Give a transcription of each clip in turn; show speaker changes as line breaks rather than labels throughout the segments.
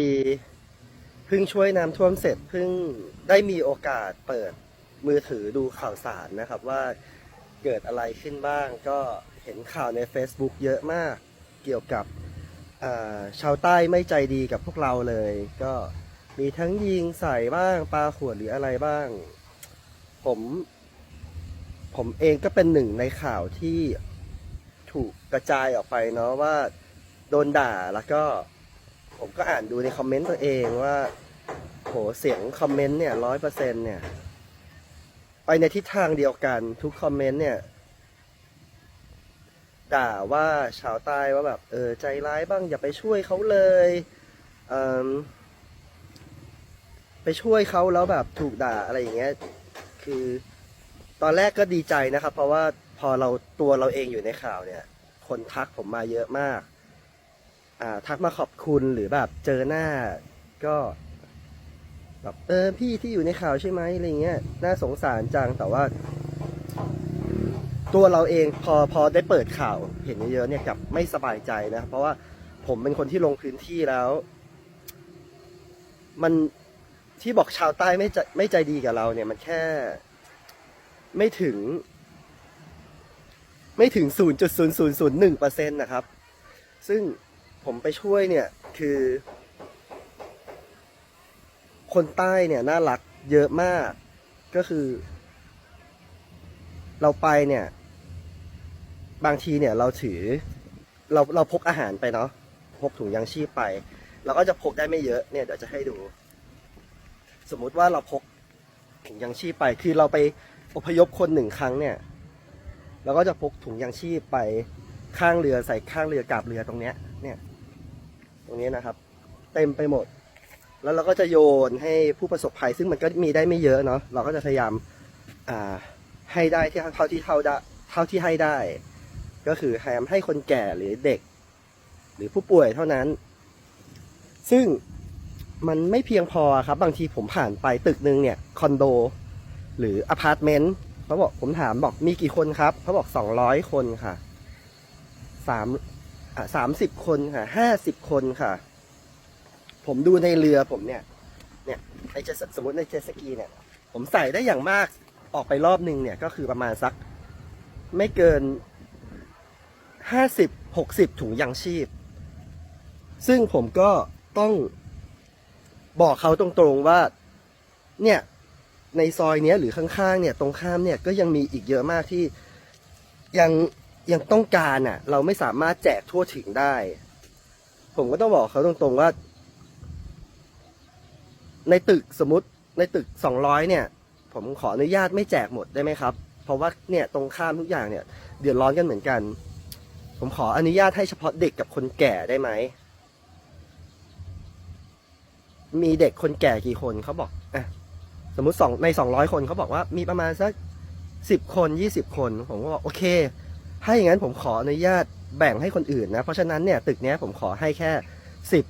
ดีเพิ่งช่วยน้ำท่วมเสร็จเพิ่งได้มีโอกาสเปิดมือถือดูข่าวสารนะครับว่าเกิดอะไรขึ้นบ้าง ก็เห็นข่าวใน Facebook เยอะมากเกี่ยวกับาชาวใต้ไม่ใจดีกับพวกเราเลย ก็มีทั้งยิงใส่บ้างปลาขวดหรืออะไรบ้าง ผมผมเองก็เป็นหนึ่งในข่าวที่ถูกกระจายออกไปเนาะว่าโดนด่าแล้วก็ ผมก็อ่านดูในคอมเมนต์ตัวเองว่า โหเสียงคอมเมนต์เนี่ยร้อยเปอร์เซ็นเนี่ย ไปในทิศทางเดียวกันทุกคอมเมนต์เนี่ยด่าว่าชาวใต้ว่าแบบ เออใจร้ายบ้างอย่าไปช่วยเขาเลยเไปช่วยเขาแล้วแบบถูกด่าอะไรอย่างเงี้ย คือตอนแรกก็ดีใจนะครับ เพราะว่าพอเราตัวเราเองอยู่ในข่าวเนี่ย คนทักผมมาเยอะมาก ทักมาขอบคุณหรือแบบเจอหน้าก็แบบเออพี่ที่อยู่ในข่าวใช่ไหมอะไรเงี้ยน่าสงสารจังแต่ว่า ตัวเราเองพอพอได้เปิดข่าวเห็นเยอะๆเนี่ยกับไม่สบายใจนะ เพราะว่าผมเป็นคนที่ลงพื้นที่แล้ว มันที่บอกชาวใต้ไม่ใจไม่ใจดีกับเราเนี่ย มันแค่ ไม่ถึง ไม่ถึง 0.0001%เปอร์เซ็นต์นะครับ ซึ่ง ผมไปช่วยเนี่ยคือ คนใต้เนี่ยน่ารักเยอะมาก ก็คือ เราไปเนี่ย บางทีเนี่ยเราถือ เราเราพกอาหารไปเนาะพกถุงยางชีพไป เราก็จะพกได้ไม่เยอะเนี่ยเดี๋ยวจะให้ดู สมมุติว่าเราพกถุงยางชีพไป คือเราไปอพยพคนหนึ่งครั้งเนี่ยเราก็จะพกถุงยางชีพไปข้างเรือใส่ข้างเรือกาบเรือตรงเนี้ยเนี่ย ตรงนี้นะครับ เต็มไปหมด แล้วเราก็จะโยนให้ผู้ประสบภัย ซึ่งมันก็มีได้ไม่เยอะเนาะเราก็จะพยายามอ่าให้ได้ที่เท่าที่เท่าได้เท่าที่ให้ได้ ก็คือพยายามให้คนแก่หรือเด็ก หรือผู้ป่วยเท่านั้น ซึ่งมันไม่เพียงพอครับ บางทีผมผ่านไปตึกหนึ่งเนี่ยคอนโด หรืออพาร์ตเมนต์เขาบอกผมถามบอกมีกี่คนครับเขาบอกสองร้อยคนค่ะสาม สามสิบคนค่ะห้าสิบคนค่ะ ผมดูในเรือผมเนี่ย เนี่ยในเจตสมมติในเจสกีเนี่ย ผมใส่ได้อย่างมากออกไปรอบหนึ่งเนี่ยก็คือประมาณสักไม่เกินห้าสิบหกสิบถุงยางชีพ ซึ่งผมก็ต้องบอกเขาตรงๆว่า เนี่ยในซอยเนี้ยหรือข้างๆเนี่ยตรงข้ามเนี่ยก็ยังมีอีกเยอะมากที่ยัง ยังต้องการอะ เราไม่สามารถแจกทั่วถึงได้ ผมก็ต้องบอกเขาตรงๆว่า ในตึกสมมติในตึกสองร้อยเนี่ย ผมขออนุญาตไม่แจกหมดได้ไหมครับ เพราะว่าเนี่ยตรงข้ามทุกอย่างเนี่ย เดือดร้อนกันเหมือนกัน ผมขออนุญาตให้เฉพาะเด็กกับคนแก่ได้ไหมมีเด็กคนแก่กี่คนเขาบอกอะสมมติสองในสองร้อยคนเขาบอกว่ามีประมาณสักสิบคนยี่สิบคน ผมก็บอกโอเค ถ้าอย่างนั้นผมขออนุญาตแบ่งให้คนอื่นนะ เพราะฉะนั้นเนี่ยตึกเนี้ยผมขอให้แค่สิบ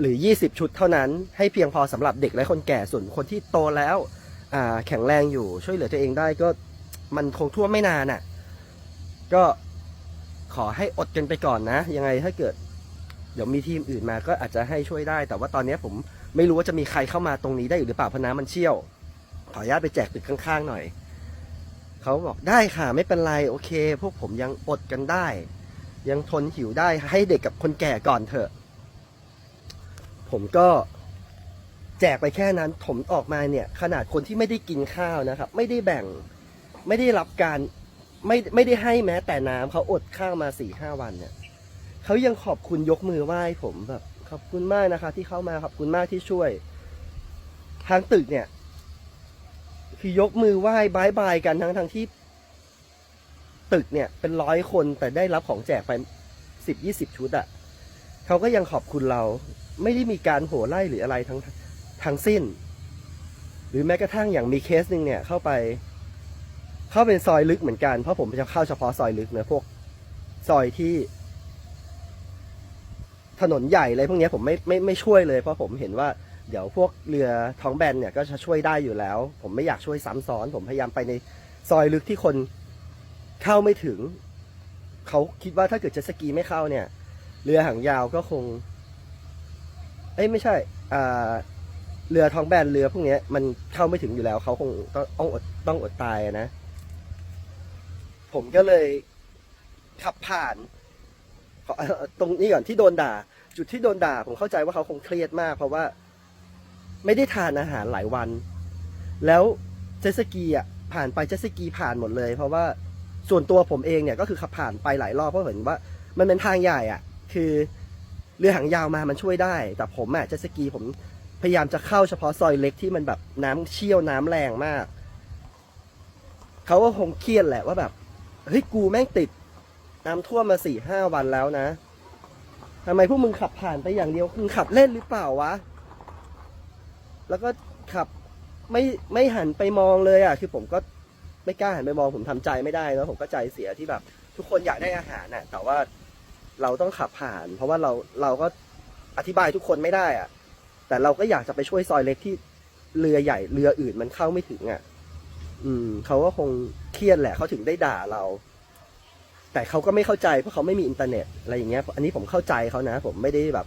หรือยี่สิบชุดเท่านั้นให้เพียงพอสำหรับเด็กและคนแก่ส่วนคนที่โตแล้วแข็งแรงอยู่ช่วยเหลือตัวเองได้ก็มันคงทั่วไม่นานอะ ก็ขอให้อดกันไปก่อนนะ ยังไงถ้าเกิด เดี๋ยวมีทีมอื่นมาก็อาจจะให้ช่วยได้ แต่ว่าตอนนี้ผมไม่รู้ว่าจะมีใครเข้ามาตรงนี้ได้หรือเปล่าเพราะน้ำมันเชี่ยว ขออนุญาตไปแจกตึกข้างๆหน่อย เขาบอกได้ค่ะไม่เป็นไรโอเค พวกผมยังอดกันได้ ยังทนหิวได้ให้เด็กกับคนแก่ก่อนเถอะ ผมก็แจกไปแค่นั้นผมออกมาเนี่ย ขนาดคนที่ไม่ได้กินข้าวนะครับ ไม่ได้แบ่งไม่ได้รับการไม่ไม่ได้ให้แม้แต่น้ำเขาอดข้าวมาสี่ห้าวันเนี่ยเขายังขอบคุณยกมือไหว้ผมแบบขอบคุณมากนะคะ ที่เข้ามาขอบคุณมากที่ช่วย ทางตึกเนี่ย คือยกมือไหว้บายบายกันทั้งทั้งที่ ตึกเนี่ยเป็นร้อยคนแต่ได้รับของแจกไปสิบยี่สิบชุดอะเขาก็ยังขอบคุณเราไม่ได้มีการโห่ไล่หรืออะไรทั้งทั้งสิ้น หรือแม้กระทั่งอย่างมีเคสหนึ่งเนี่ยเข้าไป เข้าเป็นซอยลึกเหมือนกันเพราะผมจะเข้าเฉพาะซอยลึกเนะพวกซอยที่ ถนนใหญ่อะไรพวกนี้ผมไม่ไม่ไม่ช่วยเลยเพราะผมเห็นว่า เดี๋ยวพวกเรือท้องแบนเนี่ยก็จะช่วยได้อยู่แล้ว ผมไม่อยากช่วยซ้ำซ้อน ผมพยายามไปในซอยลึกที่คนเข้าไม่ถึง เขาคิดว่าถ้าเกิดจะสกีไม่เข้าเนี่ย เรือหางยาวก็คง เอ้ยไม่ใช่อ่าเรือท้องแบนเรือพวกนี้มันเข้าไม่ถึงอยู่แล้ว เขาคงต้องอดต้องอดตายนะ ผมก็เลยขับผ่านตรงนี้ก่อนที่โดนด่า จุดที่โดนด่า ผมเข้าใจว่าเขาคงเครียดมากเพราะว่า ไม่ได้ทานอาหารหลายวัน แล้วเจสกีอะผ่านไปเจสกีผ่านหมดเลย เพราะว่าส่วนตัวผมเองเนี่ยก็คือขับผ่านไปหลายรอบเพราะเห็นว่า มันเป็นทางใหญ่อะ คือเรือหางยาวมามันช่วยได้ แต่ผมอะเจสกีผมพยายามจะเข้าเฉพาะซอยเล็กที่มันแบบน้ำเชี่ยวน้ำแรงมากเขาก็คงเครียดแหละว่าแบบเฮ้ยกูแม่งติดน้ำท่วมมาสี่ห้าวันแล้วนะทำไมพวกมึงขับผ่านไปอย่างเดียวมึงขับเล่นหรือเปล่าวะ แล้วก็ขับไม่ไม่หันไปมองเลยอะคือผมก็ไม่กล้าหันไปมองผมทำใจไม่ได้แล้วผมก็ใจเสียที่แบบ ทุกคนอยากได้อาหารน่ะ แต่ว่าเราต้องขับผ่าน เพราะว่าเราเราก็อธิบายทุกคนไม่ได้อะ แต่เราก็อยากจะไปช่วยซอยเล็กที่เรือใหญ่เรืออื่นมันเข้าไม่ถึงอะ อืมเขาก็คงเครียดแหละเขาถึงได้ด่าเรา แต่เขาก็ไม่เข้าใจเพราะเขาไม่มีอินเทอร์เน็ตอะไรอย่างเงี้ย อันนี้ผมเข้าใจเขานะ ผมไม่ได้แบบ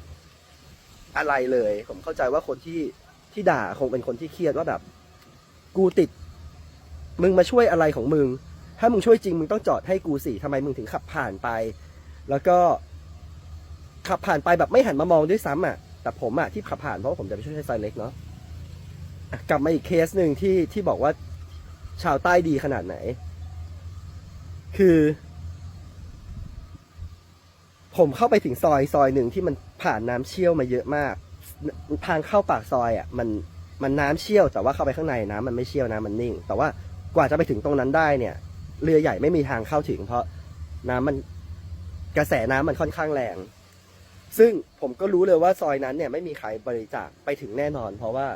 อะไรเลย ผมเข้าใจว่าคนที่ ที่ด่าคงเป็นคนที่เครียดว่าแบบ กูติด มึงมาช่วยอะไรของมึง ถ้ามึงช่วยจริงมึงต้องจอดให้กูสิทำไมมึงถึงขับผ่านไป แล้วก็ขับผ่านไปแบบไม่หันมามองด้วยซ้ำอะ แต่ผมอะที่ขับผ่านเพราะผมจะไปช่วยไซเล็กเนาะอะกลับมาอีกเคสหนึ่งที่ที่บอกว่าชาวใต้ดีขนาดไหน คือ ผมเข้าไปถึงซอยซอยหนึ่งที่มันผ่านน้ำเชี่ยวมาเยอะมาก ทางเข้าปากซอยอะมันมันน้ำเชี่ยวแต่ว่าเข้าไปข้างในน้ำมันไม่เชี่ยวน้ำมันนิ่ง แต่ว่ากว่าจะไปถึงตรงนั้นได้เนี่ย เรือใหญ่ไม่มีทางเข้าถึง เพราะน้ำมันกระแสน้ำมันค่อนข้างแรง ซึ่งผมก็รู้เลยว่าซอยนั้นเนี่ยไม่มีใครบริจาคไปถึงแน่นอน เพราะว่า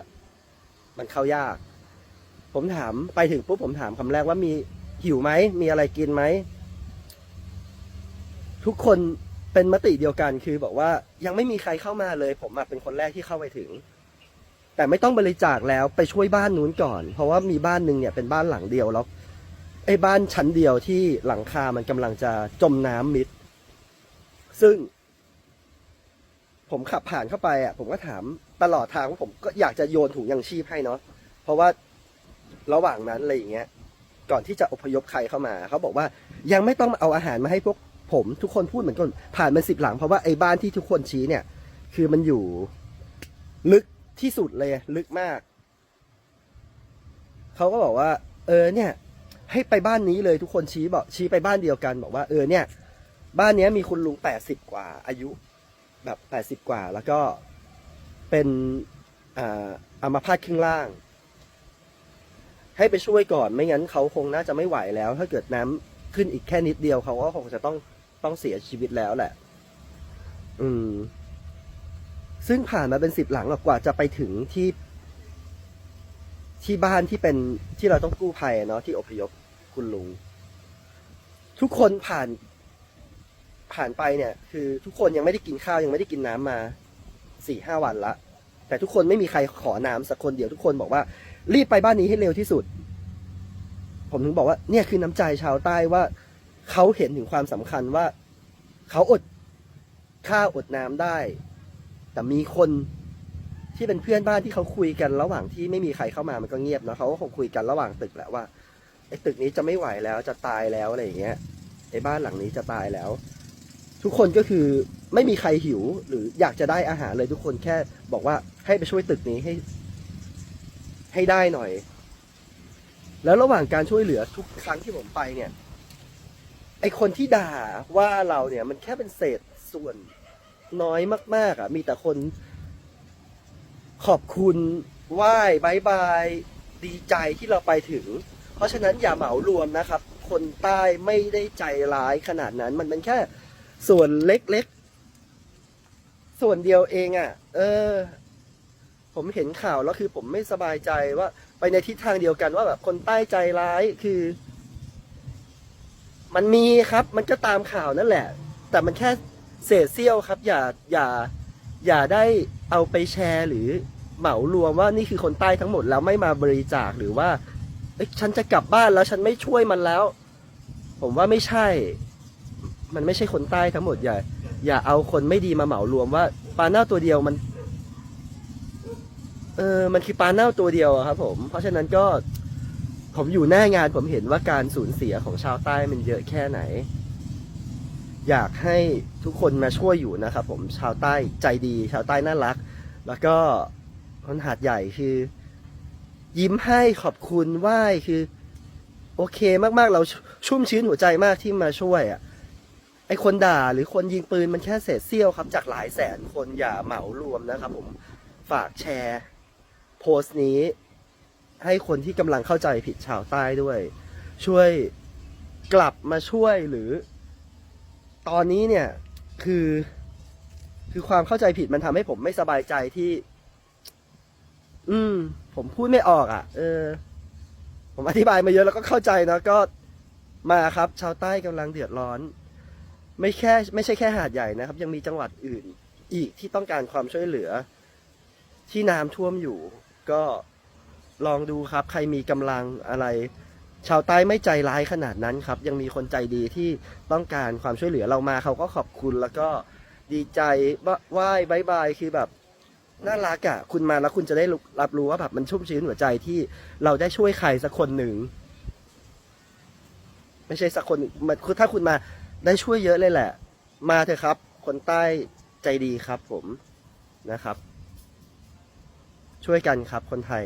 มันเข้ายาก ผมถามไปถึงปุ๊บผมถามคำแรกว่ามีหิวไหมมีอะไรกินไหมทุกคน เป็นมติเดียวกันคือบอกว่ายังไม่มีใครเข้ามาเลย ผมเป็นคนแรกที่เข้าไปถึง แต่ไม่ต้องบริจาคแล้วไปช่วยบ้านนู้นก่อน เพราะว่ามีบ้านหนึ่งเนี่ยเป็นบ้านหลังเดียวแล้วไอ้บ้านชั้นเดียวที่หลังคามันกำลังจะจมน้ำมิด ซึ่ง ผมขับผ่านเข้าไปอะ ผมก็ถามตลอดทางว่าผมก็อยากจะโยนถุงยังชีพให้เนาะเพราะว่าระหว่างนั้นอะไรอย่างเงี้ย ก่อนที่จะอพยพใครเข้ามา เขาบอกว่ายังไม่ต้องเอาอาหารมาให้พวก ผมทุกคนพูดเหมือนกันผ่านมาสิบหลังเพราะว่าไอ้บ้านที่ทุกคนชี้เนี่ย คือมันอยู่ลึกที่สุดเลยลึกมาก เขาก็บอกว่า เออเนี่ย ให้ไปบ้านนี้เลยทุกคนชี้บอกชี้ไปบ้านเดียวกัน บอกว่าเออเนี่ย บ้านเนี้ยมีคุณลุงแปดสิบกว่า อายุ แบบแปดสิบกว่า แล้วก็เป็นอ่าอัมาพาตครึ่งล่าง ให้ไปช่วยก่อนไม่งั้นเขาคงน่าจะไม่ไหวแล้ว ถ้าเกิดน้ำขึ้นอีกแค่นิดเดียวเขาก็คงจะต้อง ต้องเสียชีวิตแล้วแหละ อืม ซึ่งผ่านมาเป็นสิบหลังกว่าจะไปถึงที่ที่บ้านที่เป็นที่เราต้องกู้ภัยเนาะที่อพยพคุณลุง ทุกคนผ่านผ่านไปเนี่ย คือทุกคนยังไม่ได้กินข้าวยังไม่ได้กินน้ำมาสี่ห้าวันละ แต่ทุกคนไม่มีใครขอน้ำสักคนเดียวทุกคนบอกว่า รีบไปบ้านนี้ให้เร็วที่สุด ผมถึงบอกว่า เนี่ยคือน้ำใจชาวใต้ว่า เขาเห็นถึงความสำคัญว่า เขาอดข้าวอดน้ำได้ แต่มีคนที่เป็นเพื่อนบ้านที่เขาคุยกันระหว่างที่ไม่มีใครเข้ามามันก็เงียบนะเขาก็คงคุยกันระหว่างตึกแหละว่าไอ้ตึกนี้จะไม่ไหวแล้วจะตายแล้วอะไรอย่างเงี้ยไอ้บ้านหลังนี้จะตายแล้ว ทุกคนก็คือไม่มีใครหิว หรืออยากจะได้อาหารเลยทุกคนแค่บอกว่าให้ไปช่วยตึกนี้ให้ ให้ได้หน่อย แล้วระหว่างการช่วยเหลือทุกครั้งที่ผมไปเนี่ย ไอคนที่ด่าว่าเราเนี่ยมันแค่เป็นเศษส่วนน้อยมาก ๆอะมีแต่คน ขอบคุณไหว้บายบายดีใจที่เราไปถึง เพราะฉะนั้นอย่าเหมารวมนะครับ คนใต้ไม่ได้ใจร้ายขนาดนั้น มันเป็นแค่ส่วนเล็กๆ ส่วนเดียวเองอะ เออ ผมเห็นข่าวแล้วคือผมไม่สบายใจว่า ไปในทิศทางเดียวกันว่าแบบคนใต้ใจร้ายคือ มันมีครับ มันก็ตามข่าวนั่นแหละ แต่มันแค่เศษเสี้ยวครับ อย่าอย่าอย่าได้เอาไปแชร์หรือเหมารวมว่านี่คือคนใต้ทั้งหมดแล้วไม่มาบริจาคหรือว่าฉันจะกลับบ้านแล้วฉันไม่ช่วยมันแล้ว ผมว่าไม่ใช่ มันไม่ใช่คนใต้ทั้งหมดอย่าอย่าเอาคนไม่ดีมาเหมารวมว่าปลาหน้าตัวเดียวมัน เออมันคือปลาเน่าตัวเดียวครับผม เพราะฉะนั้นก็ ผมอยู่หน้างานผมเห็นว่าการสูญเสียของชาวใต้มันเยอะแค่ไหน อยากให้ทุกคนมาช่วยอยู่นะครับผมชาวใต้ใจดีชาวใต้น่ารัก แล้วก็คนหาดใหญ่คือ ยิ้มให้ขอบคุณไหว้คือ โอเคมากๆ เราชชุ่มชื้นหัวใจมากที่มาช่วยอะไอคนด่าหรือคนยิงปืนมันแค่เศษเสี้ยวครับ จากหลายแสนคนอย่าเหมารวมนะครับผมฝากแชร์ โพสต์นี้ ให้คนที่กำลังเข้าใจผิดชาวใต้ด้วย ช่วยกลับมาช่วยหรือ ตอนนี้เนี่ยคือ คือความเข้าใจผิดมันทำให้ผมไม่สบายใจที่ อืม ผมพูดไม่ออกอะ เออ ผมอธิบายมาเยอะแล้วก็เข้าใจนะก็มาครับ ชาวใต้กำลังเดือดร้อน ไม่แค่ ไม่ใช่แค่หาดใหญ่นะครับ ยังมีจังหวัดอื่น อีกที่ต้องการความช่วยเหลือ ที่น้ำท่วมอยู่ ก็ ลองดูครับ ใครมีกำลังอะไร ชาวใต้ไม่ใจร้ายขนาดนั้นครับ ยังมีคนใจดีที่ต้องการความช่วยเหลือเรามาเขาก็ขอบคุณแล้วก็ดีใจว่าไหว้บายบายคือแบบน่ารักอะ่ะ คุณมาแล้วคุณจะได้รับรู้ว่าแบบมันชุ่มชื้นหัวใจที่เราได้ช่วยใครสักคนหนึ่ง ไม่ใช่สักคนมันคือถ้าคุณมาได้ช่วยเยอะเลยแหละ มาเถอะครับ คนใต้ใจดีครับผมนะครับ ช่วยกันครับคนไทย